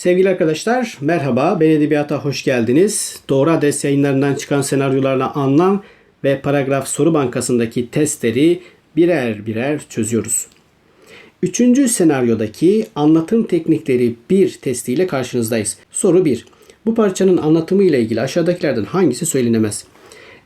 Sevgili arkadaşlar merhaba ben Edebiyat'a hoş geldiniz. Doğru Adres yayınlarından çıkan senaryolarla anlam ve paragraf soru bankasındaki testleri birer birer çözüyoruz. Üçüncü senaryodaki anlatım teknikleri 1 testiyle karşınızdayız. Soru 1. Bu parçanın anlatımı ile ilgili aşağıdakilerden hangisi söylenemez?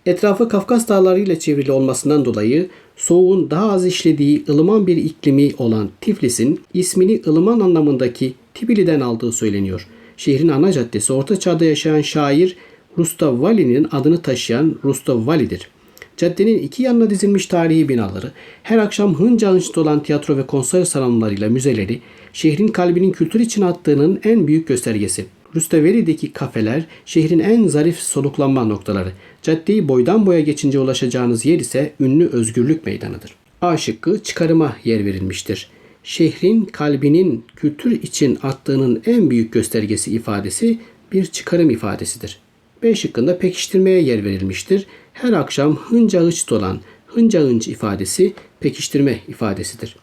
Etrafı Kafkas Dağları ile çevrili olmasından dolayı soğuğun daha az işlediği ılıman bir iklimi olan Tiflis'in ismini ılıman anlamındaki Tibili'den aldığı söyleniyor. Şehrin ana caddesi Orta Çağ'da yaşayan şair Rustav Vali'nin adını taşıyan Rustav Vali'dir. Caddenin iki yanına dizilmiş tarihi binaları, her akşam hınca hınç dolan tiyatro ve konser salonlarıyla müzeleri, şehrin kalbinin kültür için attığının en büyük göstergesi. Rustaveli'deki kafeler şehrin en zarif soluklanma noktaları. Caddeyi boydan boya geçince ulaşacağınız yer ise ünlü özgürlük meydanıdır. A şıkkı çıkarıma yer verilmiştir. Şehrin kalbinin kültür için attığının en büyük göstergesi ifadesi bir çıkarım ifadesidir. B şıkkında pekiştirmeye yer verilmiştir. Her akşam hınca hıç dolan hınca hınç ifadesi pekiştirme ifadesidir.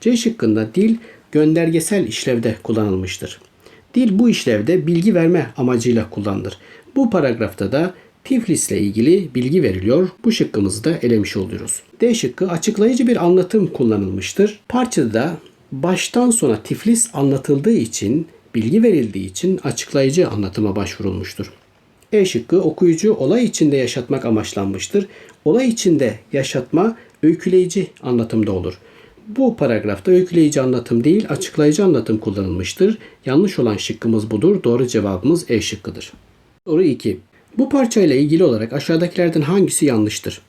C şıkkında dil göndergesel işlevde kullanılmıştır. Dil bu işlevde bilgi verme amacıyla kullanılır. Bu paragrafta da Tiflis'le ilgili bilgi veriliyor. Bu şıkkımızı da elemiş oluyoruz. D şıkkı açıklayıcı bir anlatım kullanılmıştır. Parçada baştan sona Tiflis anlatıldığı için, bilgi verildiği için açıklayıcı anlatıma başvurulmuştur. E şıkkı okuyucu olay içinde yaşatmak amaçlanmıştır. Olay içinde yaşatma öyküleyici anlatımda olur. Bu paragrafta öyküleyici anlatım değil, açıklayıcı anlatım kullanılmıştır. Yanlış olan şıkkımız budur. Doğru cevabımız E şıkkıdır. Soru 2. Bu parçayla ilgili olarak aşağıdakilerden hangisi yanlıştır?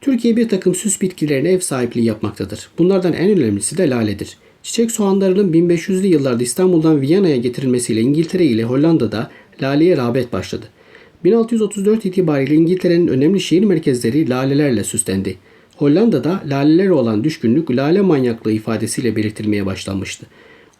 Türkiye bir takım süs bitkilerine ev sahipliği yapmaktadır. Bunlardan en önemlisi de laledir. Çiçek soğanlarının 1500'lü yıllarda İstanbul'dan Viyana'ya getirilmesiyle İngiltere ile Hollanda'da laleye rağbet başladı. 1634 itibariyle İngiltere'nin önemli şehir merkezleri lalelerle süslendi. Hollanda'da lalelere olan düşkünlük lale manyaklığı ifadesiyle belirtilmeye başlanmıştı.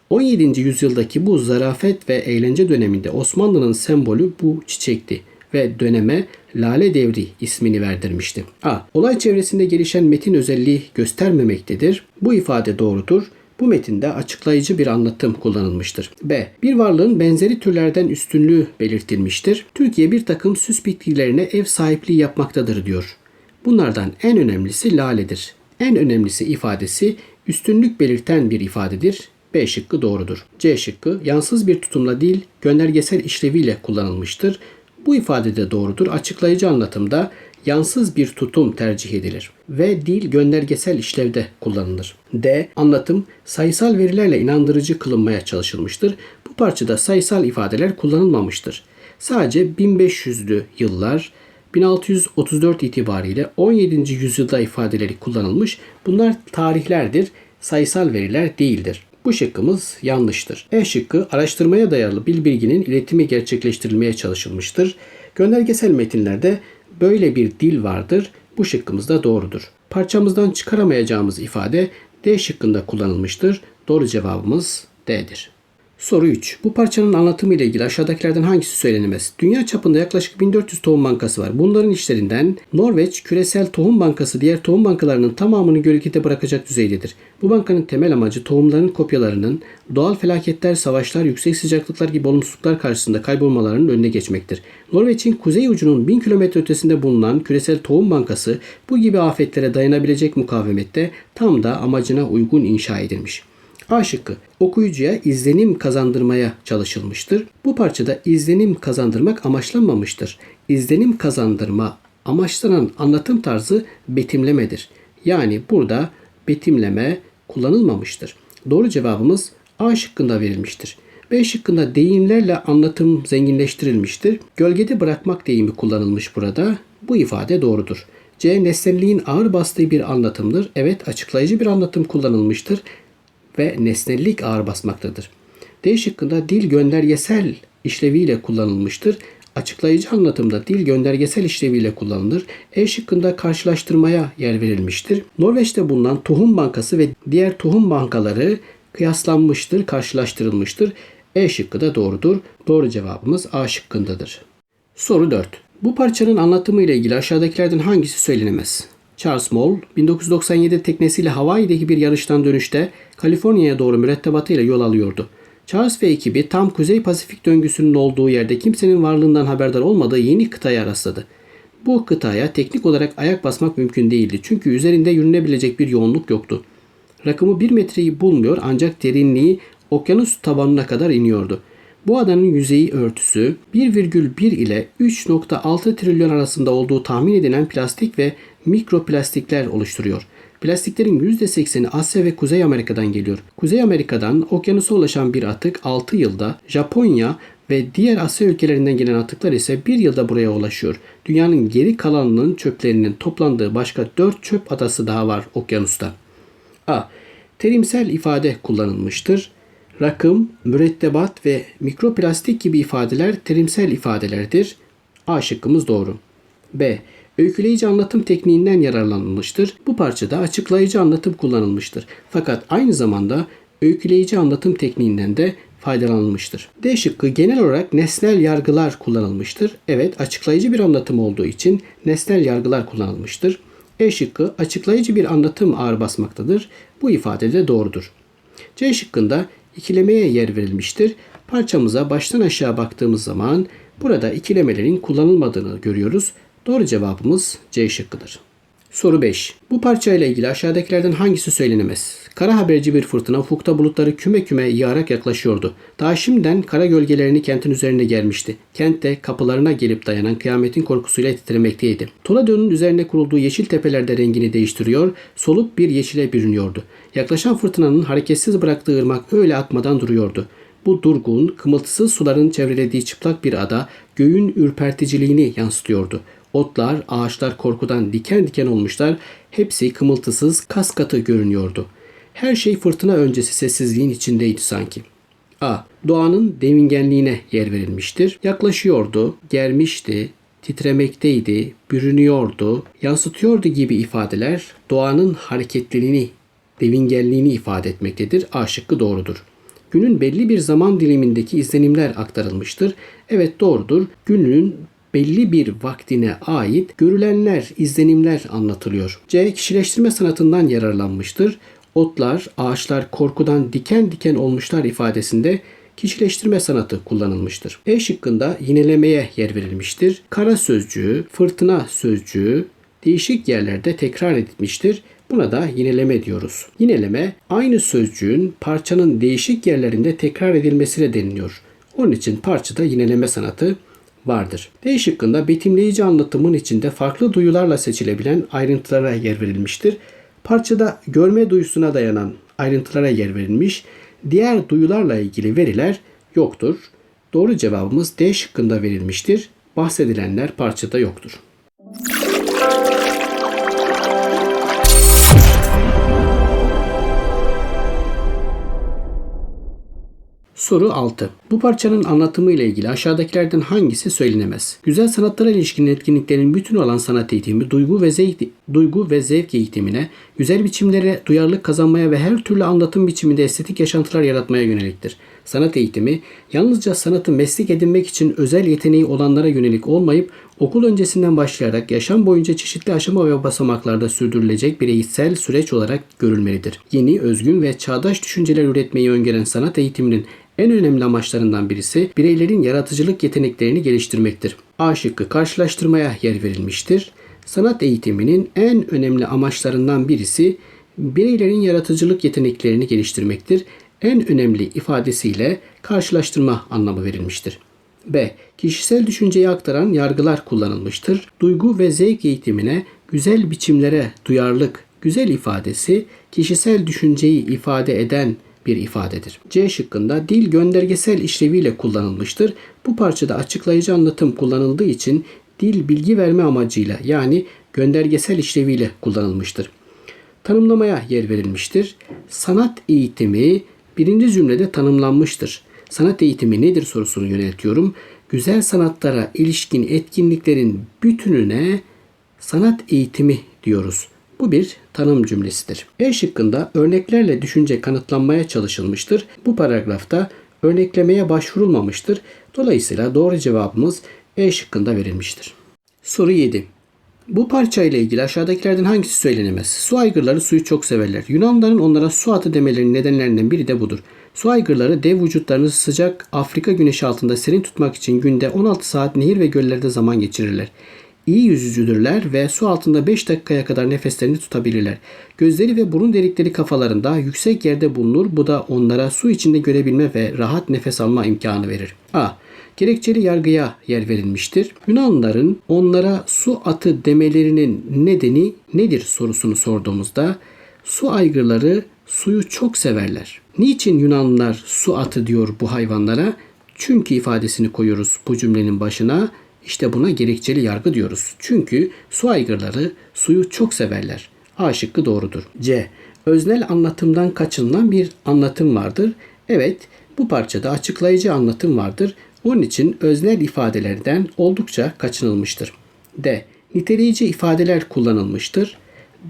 17. yüzyıldaki bu zarafet ve eğlence döneminde Osmanlı'nın sembolü bu çiçekti ve döneme Lale Devri ismini verdirmişti. A. Olay çevresinde gelişen metin özelliği göstermemektedir. Bu ifade doğrudur. Bu metinde açıklayıcı bir anlatım kullanılmıştır. B. Bir varlığın benzeri türlerden üstünlüğü belirtilmiştir. Türkiye bir takım süs bitkilerine ev sahipliği yapmaktadır diyor. Bunlardan en önemlisi laledir. En önemlisi ifadesi üstünlük belirten bir ifadedir. B şıkkı doğrudur. C şıkkı yansız bir tutumla değil göndergesel işleviyle kullanılmıştır. Bu ifade de doğrudur. Açıklayıcı anlatımda yansız bir tutum tercih edilir ve dil göndergesel işlevde kullanılır. D. Anlatım sayısal verilerle inandırıcı kılınmaya çalışılmıştır. Bu parçada sayısal ifadeler kullanılmamıştır. Sadece 1500'lü yıllar 1634 itibariyle 17. yüzyılda ifadeleri kullanılmış. Bunlar tarihlerdir, sayısal veriler değildir. Bu şıkkımız yanlıştır. E şıkkı araştırmaya dayalı bil bilginin iletimi gerçekleştirilmeye çalışılmıştır. Göndergesel metinlerde böyle bir dil vardır. Bu şıkkımız da doğrudur. Parçamızdan çıkaramayacağımız ifade D şıkkında kullanılmıştır. Doğru cevabımız D'dir. Soru 3. Bu parçanın anlatımı ile ilgili aşağıdakilerden hangisi söylenemez? Dünya çapında yaklaşık 1400 tohum bankası var. Bunların işlerinden Norveç Küresel Tohum Bankası diğer tohum bankalarının tamamını gölgede bırakacak düzeydedir. Bu bankanın temel amacı tohumların kopyalarının doğal felaketler, savaşlar, yüksek sıcaklıklar gibi olumsuzluklar karşısında kaybolmalarının önüne geçmektir. Norveç'in kuzey ucunun 1000 kilometre ötesinde bulunan Küresel Tohum Bankası bu gibi afetlere dayanabilecek mukavemette tam da amacına uygun inşa edilmiş. A şıkkı okuyucuya izlenim kazandırmaya çalışılmıştır. Bu parçada izlenim kazandırmak amaçlanmamıştır. İzlenim kazandırma amaçlanan anlatım tarzı betimlemedir. Yani burada betimleme kullanılmamıştır. Doğru cevabımız A şıkkında verilmiştir. B şıkkında deyimlerle anlatım zenginleştirilmiştir. Gölgede bırakmak deyimi kullanılmış burada. Bu ifade doğrudur. C. Nesnelliğin ağır bastığı bir anlatımdır. Evet açıklayıcı bir anlatım kullanılmıştır ve nesnellik ağır basmaktadır. D şıkkında dil göndergesel işleviyle kullanılmıştır. Açıklayıcı anlatımda dil göndergesel işleviyle kullanılır. E şıkkında karşılaştırmaya yer verilmiştir. Norveç'te bulunan tohum bankası ve diğer tohum bankaları kıyaslanmıştır, karşılaştırılmıştır. E şıkkı da doğrudur. Doğru cevabımız A şıkkındadır. Soru 4. Bu parçanın anlatımı ile ilgili aşağıdakilerden hangisi söylenemez? Charles Moll 1997 teknesiyle Hawaii'deki bir yarıştan dönüşte Kaliforniya'ya doğru mürettebatıyla yol alıyordu. Charles ve ekibi tam Kuzey Pasifik döngüsünün olduğu yerde kimsenin varlığından haberdar olmadığı yeni kıtaya rastladı. Bu kıtaya teknik olarak ayak basmak mümkün değildi çünkü üzerinde yürünebilecek bir yoğunluk yoktu. Rakımı 1 metreyi bulmuyor ancak derinliği okyanus tabanına kadar iniyordu. Bu adanın yüzeyi örtüsü 1,1 ile 3.6 trilyon arasında olduğu tahmin edilen plastik ve mikroplastikler oluşturuyor. Plastiklerin %80'i Asya ve Kuzey Amerika'dan geliyor. Kuzey Amerika'dan okyanusa ulaşan bir atık 6 yılda, Japonya ve diğer Asya ülkelerinden gelen atıklar ise 1 yılda buraya ulaşıyor. Dünyanın geri kalanının çöplerinin toplandığı başka 4 çöp adası daha var okyanusta. A. Terimsel ifade kullanılmıştır. Rakım, mürettebat ve mikroplastik gibi ifadeler terimsel ifadelerdir. A şıkkımız doğru. B. Öyküleyici anlatım tekniğinden yararlanılmıştır. Bu parçada açıklayıcı anlatım kullanılmıştır. Fakat aynı zamanda öyküleyici anlatım tekniğinden de faydalanılmıştır. D şıkkı genel olarak nesnel yargılar kullanılmıştır. Evet açıklayıcı bir anlatım olduğu için nesnel yargılar kullanılmıştır. E şıkkı açıklayıcı bir anlatım ağır basmaktadır. Bu ifade de doğrudur. C şıkkında ikilemeye yer verilmiştir. Parçamıza baştan aşağı baktığımız zaman burada ikilemelerin kullanılmadığını görüyoruz. Doğru cevabımız C şıkkıdır. Soru 5. Bu parçayla ilgili aşağıdakilerden hangisi söylenemez? Kara haberci bir fırtına ufukta bulutları küme küme yağarak yaklaşıyordu. Daha şimdiden kara gölgelerini kentin üzerine gelmişti. Kent de kapılarına gelip dayanan kıyametin korkusuyla titremekteydi. Toledo'nun üzerine kurulduğu yeşil tepelerde rengini değiştiriyor, solup bir yeşile bürünüyordu. Yaklaşan fırtınanın hareketsiz bıraktığı ırmak öyle akmadan duruyordu. Bu durgun, kımıltısız suların çevrelediği çıplak bir ada göğün ürperticiliğini yansıtıyordu. Otlar, ağaçlar korkudan diken diken olmuşlar. Hepsi kımıltısız, kas katı görünüyordu. Her şey fırtına öncesi sessizliğin içindeydi sanki. A. Doğanın devingenliğine yer verilmiştir. Yaklaşıyordu, germişti, titremekteydi, bürünüyordu, yansıtıyordu gibi ifadeler doğanın hareketliliğini, devingenliğini ifade etmektedir. A şıkkı doğrudur. Günün belli bir zaman dilimindeki izlenimler aktarılmıştır. Evet doğrudur. Günün belli bir vaktine ait görülenler, izlenimler anlatılıyor. C. Kişileştirme sanatından yararlanmıştır. Otlar, ağaçlar korkudan diken diken olmuşlar ifadesinde kişileştirme sanatı kullanılmıştır. E şıkkında yinelemeye yer verilmiştir. Kara sözcüğü, fırtına sözcüğü değişik yerlerde tekrar edilmiştir. Buna da yineleme diyoruz. Yineleme aynı sözcüğün parçanın değişik yerlerinde tekrar edilmesine deniliyor. Onun için parçada yineleme sanatı vardır. D şıkkında betimleyici anlatımın içinde farklı duyularla seçilebilen ayrıntılara yer verilmiştir. Parçada görme duyusuna dayanan ayrıntılara yer verilmiş, diğer duyularla ilgili veriler yoktur. Doğru cevabımız D şıkkında verilmiştir. Bahsedilenler parçada yoktur. Soru 6. Bu parçanın anlatımı ile ilgili aşağıdakilerden hangisi söylenemez? Güzel sanatlara ilişkin etkinliklerin bütünü olan sanat eğitimi, duygu ve zevk, duygu ve zevk eğitimine, güzel biçimlere duyarlılık kazanmaya ve her türlü anlatım biçiminde estetik yaşantılar yaratmaya yöneliktir. Sanat eğitimi yalnızca sanatı meslek edinmek için özel yeteneği olanlara yönelik olmayıp okul öncesinden başlayarak yaşam boyunca çeşitli aşama ve basamaklarda sürdürülecek bir eğitsel süreç olarak görülmelidir. Yeni, özgün ve çağdaş düşünceler üretmeyi öngören sanat eğitiminin en önemli amaçlarından birisi bireylerin yaratıcılık yeteneklerini geliştirmektir. A şıkkı karşılaştırmaya yer verilmiştir. Sanat eğitiminin en önemli amaçlarından birisi bireylerin yaratıcılık yeteneklerini geliştirmektir. En önemli ifadesiyle karşılaştırma anlamı verilmiştir. B. Kişisel düşünceyi aktaran yargılar kullanılmıştır. Duygu ve zevk eğitimine güzel biçimlere duyarlılık, güzel ifadesi kişisel düşünceyi ifade eden bir ifadedir. C şıkkında dil göndergesel işleviyle kullanılmıştır. Bu parçada açıklayıcı anlatım kullanıldığı için dil bilgi verme amacıyla yani göndergesel işleviyle kullanılmıştır. Tanımlamaya yer verilmiştir. Sanat eğitimi birinci cümlede tanımlanmıştır. Sanat eğitimi nedir sorusunu yöneltiyorum. Güzel sanatlara ilişkin etkinliklerin bütününe sanat eğitimi diyoruz. Bu bir tanım cümlesidir. E şıkkında örneklerle düşünce kanıtlanmaya çalışılmıştır. Bu paragrafta örneklemeye başvurulmamıştır. Dolayısıyla doğru cevabımız E şıkkında verilmiştir. Soru 7. Bu parça ile ilgili aşağıdakilerden hangisi söylenemez? Su aygırları suyu çok severler. Yunanların onlara su atı demelerinin nedenlerinden biri de budur. Su aygırları dev vücutlarını sıcak Afrika güneşi altında serin tutmak için günde 16 saat nehir ve göllerde zaman geçirirler. İyi yüzücüdürler ve su altında 5 dakikaya kadar nefeslerini tutabilirler. Gözleri ve burun delikleri kafalarında yüksek yerde bulunur. Bu da onlara su içinde görebilme ve rahat nefes alma imkanı verir. A. Gerekçeli yargıya yer verilmiştir. Yunanlıların onlara su atı demelerinin nedeni nedir sorusunu sorduğumuzda su aygırları suyu çok severler. Niçin Yunanlılar su atı diyor bu hayvanlara? Çünkü ifadesini koyuyoruz bu cümlenin başına. İşte buna gerekçeli yargı diyoruz. Çünkü su aygırları suyu çok severler. A şıkkı doğrudur. C. Öznel anlatımdan kaçınılan bir anlatım vardır. Evet, bu parçada açıklayıcı anlatım vardır. Onun için öznel ifadelerden oldukça kaçınılmıştır. D. Niteleyici ifadeler kullanılmıştır.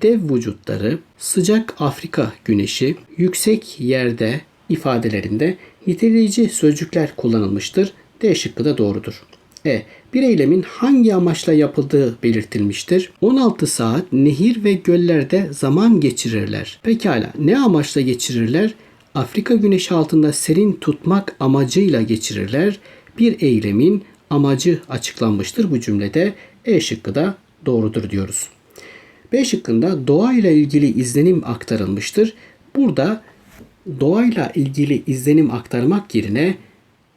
Dev vücutları, sıcak Afrika güneşi, yüksek yerde ifadelerinde niteleyici sözcükler kullanılmıştır. D şıkkı da doğrudur. E. Bir eylemin hangi amaçla yapıldığı belirtilmiştir. 16 saat nehir ve göllerde zaman geçirirler. Pekala ne amaçla geçirirler? Afrika güneşi altında serin tutmak amacıyla geçirirler. Bir eylemin amacı açıklanmıştır bu cümlede. E şıkkı da doğrudur diyoruz. B şıkkında doğayla ilgili izlenim aktarılmıştır. Burada doğayla ilgili izlenim aktarmak yerine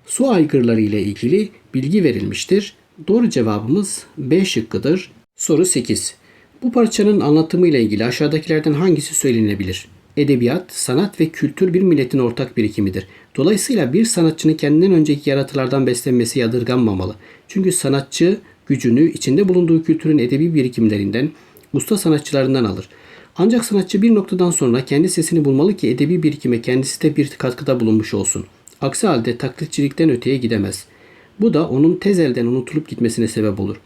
su aygırları ile ilgili bilgi verilmiştir. Doğru cevabımız B şıkkıdır. Soru 8. Bu parçanın anlatımı ile ilgili aşağıdakilerden hangisi söylenebilir? Edebiyat, sanat ve kültür bir milletin ortak birikimidir. Dolayısıyla bir sanatçının kendinden önceki yaratılardan beslenmesi yadırganmamalı. Çünkü sanatçı gücünü içinde bulunduğu kültürün edebi birikimlerinden, usta sanatçılarından alır. Ancak sanatçı bir noktadan sonra kendi sesini bulmalı ki edebi birikime kendisi de bir katkıda bulunmuş olsun. Aksi halde taklitçilikten öteye gidemez. Bu da onun tez elden unutulup gitmesine sebep olur.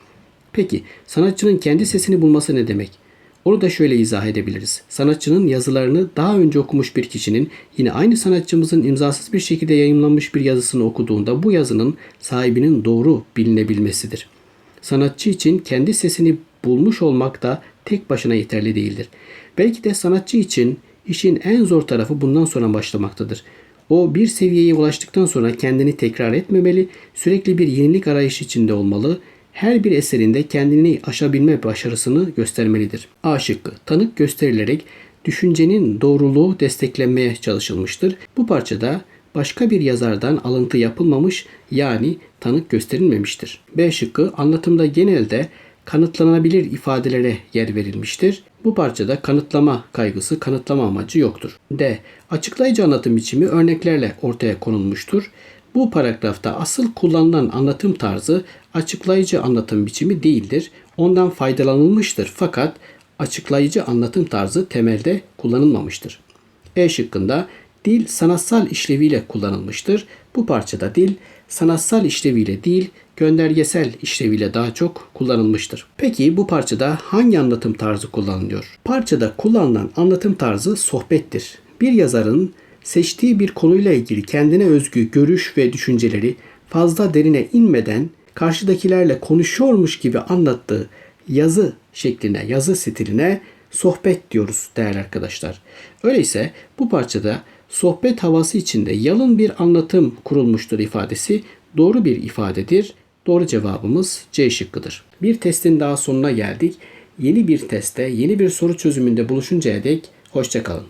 Peki sanatçının kendi sesini bulması ne demek? Onu da şöyle izah edebiliriz. Sanatçının yazılarını daha önce okumuş bir kişinin yine aynı sanatçımızın imzasız bir şekilde yayımlanmış bir yazısını okuduğunda bu yazının sahibinin doğru bilinebilmesidir. Sanatçı için kendi sesini bulmuş olmak da tek başına yeterli değildir. Belki de sanatçı için işin en zor tarafı bundan sonra başlamaktadır. O bir seviyeye ulaştıktan sonra kendini tekrar etmemeli, sürekli bir yenilik arayışı içinde olmalı, her bir eserinde kendini aşabilme başarısını göstermelidir. A şıkkı tanık gösterilerek düşüncenin doğruluğu desteklenmeye çalışılmıştır. Bu parçada başka bir yazardan alıntı yapılmamış yani tanık gösterilmemiştir. B şıkkı anlatımda genelde kanıtlanabilir ifadelere yer verilmiştir. Bu parçada kanıtlama kaygısı, kanıtlama amacı yoktur. D. Açıklayıcı anlatım biçimi örneklerle ortaya konulmuştur. Bu paragrafta asıl kullanılan anlatım tarzı açıklayıcı anlatım biçimi değildir. Ondan faydalanılmıştır fakat açıklayıcı anlatım tarzı temelde kullanılmamıştır. E şıkkında dil sanatsal işleviyle kullanılmıştır. Bu parçada dil sanatsal işleviyle değil, göndergesel işleviyle daha çok kullanılmıştır. Peki bu parçada hangi anlatım tarzı kullanılıyor? Parçada kullanılan anlatım tarzı sohbettir. Bir yazarın seçtiği bir konuyla ilgili kendine özgü görüş ve düşünceleri fazla derine inmeden karşıdakilerle konuşuyormuş gibi anlattığı yazı şekline, yazı stiline sohbet diyoruz değerli arkadaşlar. Öyleyse bu parçada sohbet havası içinde yalın bir anlatım kurulmuştur ifadesi doğru bir ifadedir. Doğru cevabımız C şıkkıdır. Bir testin daha sonuna geldik. Yeni bir testte, yeni bir soru çözümünde buluşuncaya dek hoşçakalın.